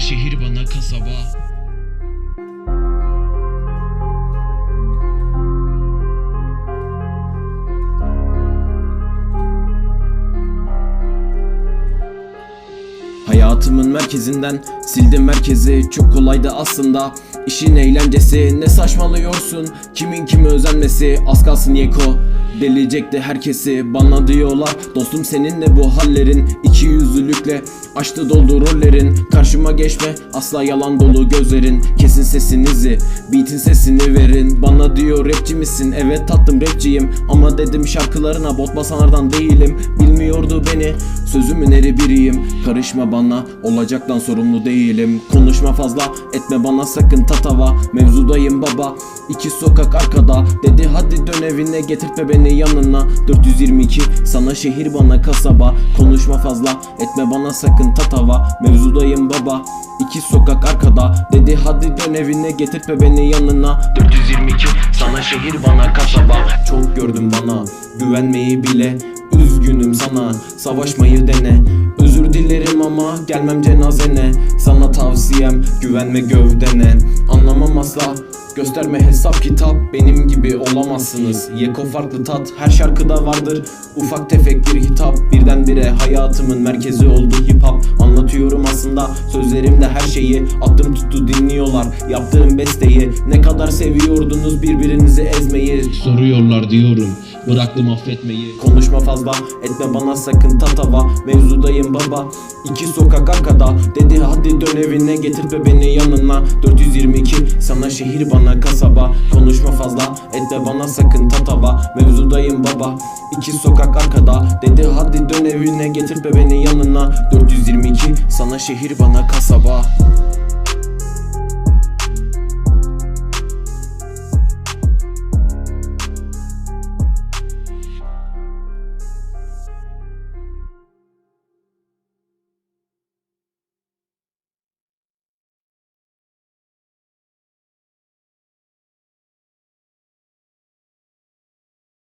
şehir bana kasaba. Hayatımın merkezinden sildim merkezi. Çok kolaydı aslında işin eğlencesi. Ne saçmalıyorsun? Kimin kime özenmesi? Az kalsın yeko Delecekti herkesi bana diyorlar. Dostum seninle bu hallerin iki yüzlülükle Açtı doldu rollerin. Karşıma geçme asla yalan dolu gözlerin. Kesin sesinizi beatin sesini verin. Bana diyor rapçi misin? Evet tattım rapçiyim. Ama dedim şarkılarına bot basanlardan değilim. Bilmiyordu beni sözümün eri biriyim. Karışma bana olacaktan sorumlu değilim. Konuşma fazla etme bana sakın tatava. Mevzudayım baba iki sokak arkada. Dedi hadi dön evine getirtme beni yanına? 422 sana şehir bana kasaba. Konuşma fazla etme bana sakın tatava. Mevzudayım baba iki sokak arkada. Dedi hadi dön evine getirtme beni yanına. 422 sana şehir bana kasaba. Çok gördüm bana güvenmeyi bile. Üzgünüm sana savaşmayı dene. Özür dilerim ama gelmem cenazene. Sana tavsiyem güvenme gövdene Anlamam asla. Gösterme hesap kitap benim gibi olamazsınız. Yeko farklı tat her şarkıda vardır. Ufak tefek bir hitap birdenbire hayatımın merkezi oldu hip hop. Anlatıyorum aslında sözlerimde her şeyi. Attım tuttu dinliyorlar yaptığım besteyi. Ne kadar seviyordunuz birbirinizi ezmeyi? Soruyorlar diyorum bıraktım affetmeyi Konuşma fazla etme bana sakın tatava Mevzudayım baba iki sokak arkada. Dedi hadi dön evine getirtme beni yanına. 422 sana şehir bana kasaba. Konuşma fazla etme bana sakın tatava Mevzudayım baba iki sokak arkada. Dedi hadi dön evine getirtme beni yanına. 422 sana şehir bana kasaba